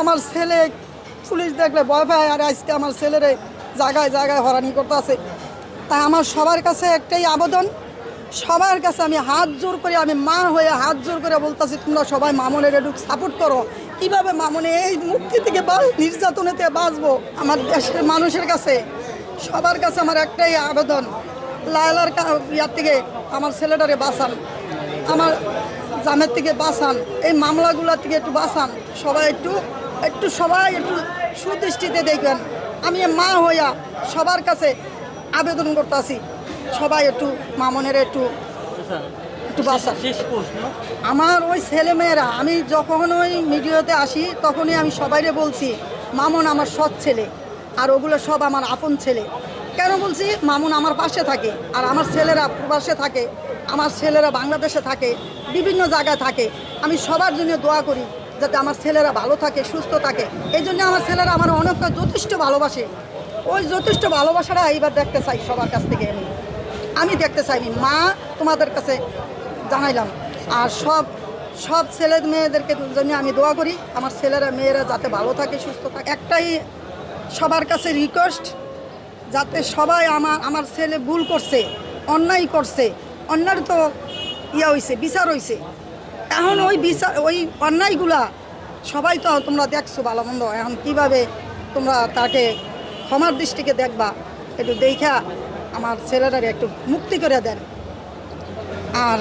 আমার ছেলে পুলিশ দেখলে ভয় পায়, আর আজকে আমার ছেলেরে জায়গায় জায়গায় হরানি করতেছে তাই আমার সবার কাছে একটাই আবেদন, সবার কাছে আমি হাত জোর করে, আমি মা হয়ে হাত জোর করে বলতেছি, তোমরা সবাই মামনের একটু সাপোর্ট করো। কীভাবে মামনে এই মুক্তি থেকে বা নির্যাতনেতে বাঁচবো আমার দেশের মানুষের কাছে? সবার কাছে আমার একটাই আবেদন, লায়লার ইয়ার থেকে আমার ছেলেটারে বাঁচান, আমার জামের থেকে বাঁচান, এই মামলাগুলোর থেকে একটু বাঁচান, সবাই একটু একটু সবাই একটু সুদৃষ্টিতে দেখবেন। আমি মা হইয়া সবার কাছে আবেদন করতেছি। সবাই একটু মামনের একটু একটু প্রশ্ন। আমার ওই ছেলেমেয়েরা আমি যখন ওই মিডিয়াতে আসি তখনই আমি সবাইরে বলছি মামুন আমার সৎ ছেলে আর ওগুলো সব আমার আপন ছেলে। কেন বলছি? মামুন আমার পাশে থাকে আর আমার ছেলেরা প্রবাসে থাকে আমার ছেলেরা বাংলাদেশে থাকে বিভিন্ন জায়গায় থাকে। আমি সবার জন্য দোয়া করি যাতে আমার ছেলেরা ভালো থাকে, সুস্থ থাকে। এই জন্য আমার ছেলেরা আমার অনেকটা যথেষ্ট ভালোবাসে। ওই যথেষ্ট ভালোবাসাটা এইবার দেখতে চাই সবার কাছ থেকে আমি। আমি দেখতে চাই মা তোমাদের কাছে জানাইলাম। আর সব সব ছেলে মেয়েদেরকে জন্য আমি দোয়া করি, আমার ছেলেরা, মেয়েরা যাতে ভালো থাকে, সুস্থ থাকে। একটাই সবার কাছে রিকোয়েস্ট যাতে সবাই আমার আমার ছেলে ভুল করছে, অন্যায় করছে অন্যায় তো ইয়া হয়েছে বিচার হয়েছে এখন ওই বিচার ওই অন্যায়গুলা সবাই তো তোমরা দেখছ ভালো মন্দ এখন কীভাবে তোমরা তাকে ক্ষমার দৃষ্টিকে দেখবা, একটু দেখা আমার ছেলেটারে একটু মুক্তি করে দেন। আর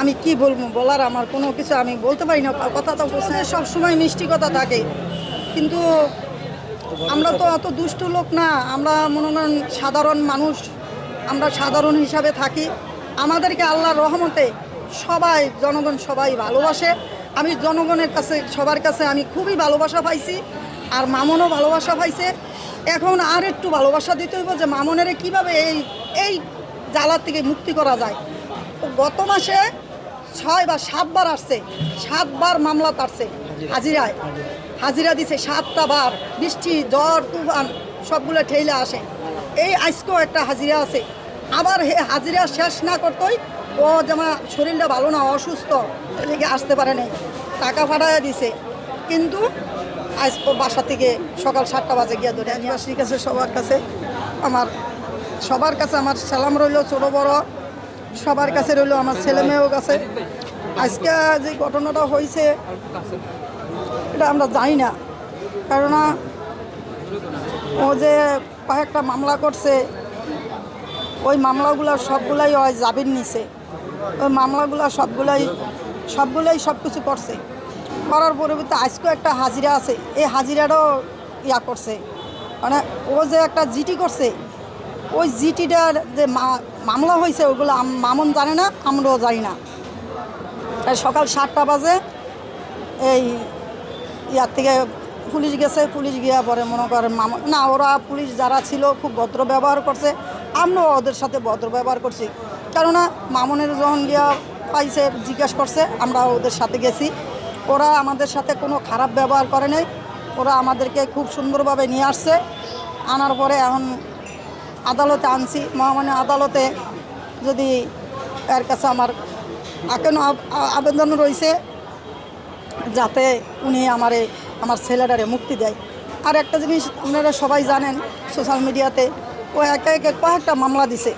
আমি কি বলব, বলার আমার কোনো কিছু আমি বলতে পারি না কথা তো বলছে সবসময় মিষ্টি কথা থাকে। কিন্তু আমরা তো অত দুষ্ট লোক না, আমরা মনে সাধারণ মানুষ, আমরা সাধারণ হিসাবে থাকি। আমাদেরকে আল্লাহর রহমতে সবাই, জনগণ সবাই ভালোবাসে। আমি জনগণের কাছে, সবার কাছে আমি খুবই ভালোবাসা পাইছি আর মামনও ভালোবাসা পাইছে। এখন আর একটু ভালোবাসা দিতে হইব যে মামনের কীভাবে এই এই জ্বালার থেকে মুক্তি করা যায়। গত মাসে ছয় বা সাতবার আসছে সাতবার মামলা তারছে হাজিরায়। হাজিরা দিছে সাতটা বার, বৃষ্টি, জ্বর, তুফান, সবগুলো ঠেলে আসে। এই আজকেও একটা হাজিরা আছে। আবার হাজিরা শেষ না করতেই ও যেমন শরীরটা ভালো না, অসুস্থ, এদিকে আসতে পারে নাই, টাকা পাঠাইয়া দিছে। কিন্তু আজ ও বাসা থেকে সকাল সাতটা বাজে গিয়ে ধরে আদিবাসীর কাছে সবার কাছে। আমার, সবার কাছে আমার সালাম রইল ছোটো বড়, সবার কাছে রইল আমার ছেলে মেয়েও কাছে। আজকে যে ঘটনাটা হয়েছে এটা আমরা জানি না। কেননা ও যে কয়েকটা মামলা করছে ওই মামলাগুলো সবগুলাই ওই জামিন নিছে ওই মামলাগুলো সবগুলাই সবগুলাই সব কিছু করছে। করার পরিবর্তে আজকেও একটা হাজিরা আছে। এই হাজিরাটাও ইয়া করছে। মানে ও যে একটা জিটি করছে, ওই জিটিটার যে মামলা হয়েছে, ওগুলো মামুন জানে না, আমরাও জানি না। সকাল সাতটা বাজে এই ইয়ার থেকে পুলিশ গেছে, পুলিশ গিয়া পরে মনে করেন মামা, না, ওরা পুলিশ যারা ছিল খুব ভদ্র ব্যবহার করছে আমরাও ওদের সাথে ভদ্র ব্যবহার করছি। কেননা মামুনের যখন গিয়া পাইছে, জিজ্ঞাসা করছে আমরা ওদের সাথে গেছি। ওরা আমাদের সাথে কোনো খারাপ ব্যবহার করে নাই। ওরা আমাদেরকে খুব সুন্দরভাবে নিয়ে আসছে। আনার পরে এখন আদালতে আনছি। মহামান্য আদালতে যদি এর কাছে আমার এখনও আবেদন রয়েছে, যাতে উনি আমারে, আমার ছেলেটারে মুক্তি দেয়। আর একটা জিনিস আপনারা সবাই জানেন, সোশ্যাল মিডিয়াতে ও একে একে কয়েকটা মামলা দিছে।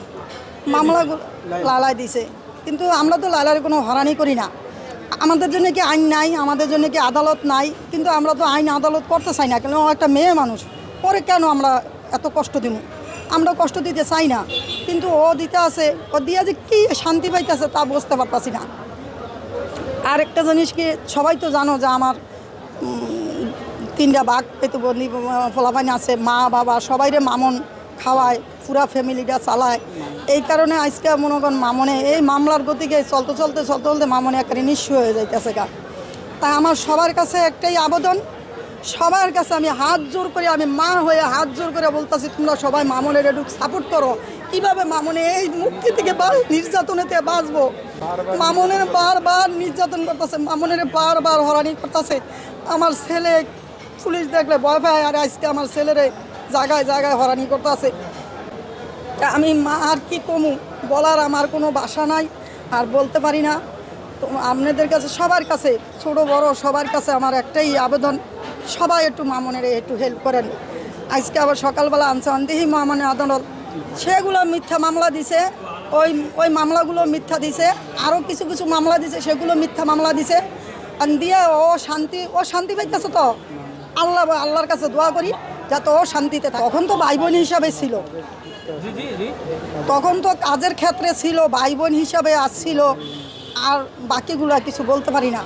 মামলাগুলো লালাই দিছে। কিন্তু আমরা তো লালার কোনো হরানি করি না। আমাদের জন্য কি আইন নাই, আমাদের জন্য কি আদালত নাই? কিন্তু আমরা তো আইন আদালত করতে চাই না কেন একটা মেয়ে মানুষ। পরে কেন আমরা এত কষ্ট দিব আমরা কষ্ট দিতে চাই না। কিন্তু ও দিতে আছে, ও দিয়ে যে কী শান্তি পাইতেছে তা বুঝতে পারতাছি না। আর একটা জিনিস কি, সবাই তো জানো যে আমার তিনটা বাঘ পেতুবন্দি ফলাফাইন আছে, মা, বাবা, সবাইরে মামন। খাওয়ায়, পুরা ফ্যামিলিটা চালায়। এই কারণে আজকে মনে করেন মামনে, এই মামলার গতিকে চলতে চলতে চলতে চলতে মামনে একটা নিঃস্ব হয়ে যাইতেছে গা। তাই আমার সবার কাছে একটাই আবেদন, সবার কাছে আমি হাত জোর করে, আমি মা হয়ে হাত জোর করে বলতেছি, তোমরা সবাই মামনের একটু সাপোর্ট করো। কীভাবে মামনে এই মুক্তি থেকে বা নির্যাতনেতে বাঁচবো? মামনের বারবার নির্যাতন করতেছে, মামনের বারবার হরানি করতেছে। আমার ছেলে পুলিশ দেখলে ভয় পায়, আর আজকে আমার ছেলেরে জায়গায় জায়গায় হরানি করতেছে। তা আমি মা আর কি কমু? বলার আমার কোনো বাসা নাই, আর বলতে পারি না। তো আপনাদের কাছে, সবার কাছে, ছোট, বড়, সবার কাছে আমার একটাই আবেদন, সবাই একটু মামনের একটু হেল্প করেন। আজকে আবার সকালবেলা আনছে আনতেই মামনের আদালত সেগুলো মিথ্যা মামলা দিছে, ওই ওই মামলাগুলো মিথ্যা দিছে আরও কিছু কিছু মামলা দিছে, সেগুলো মিথ্যা মামলা দিছে। দিয়ে ও শান্তি ও শান্তি পাইতেছে তো। আল্লাহ, আল্লাহর কাছে দোয়া করি। যাতে ও শান্তিতে থাকে তখন তো ভাই বোন হিসাবে ছিল। তখন তো কাজের ক্ষেত্রে ছিল ভাই বোন হিসাবে আসছিল। আর বাকিগুলো কিছু বলতে পারি না।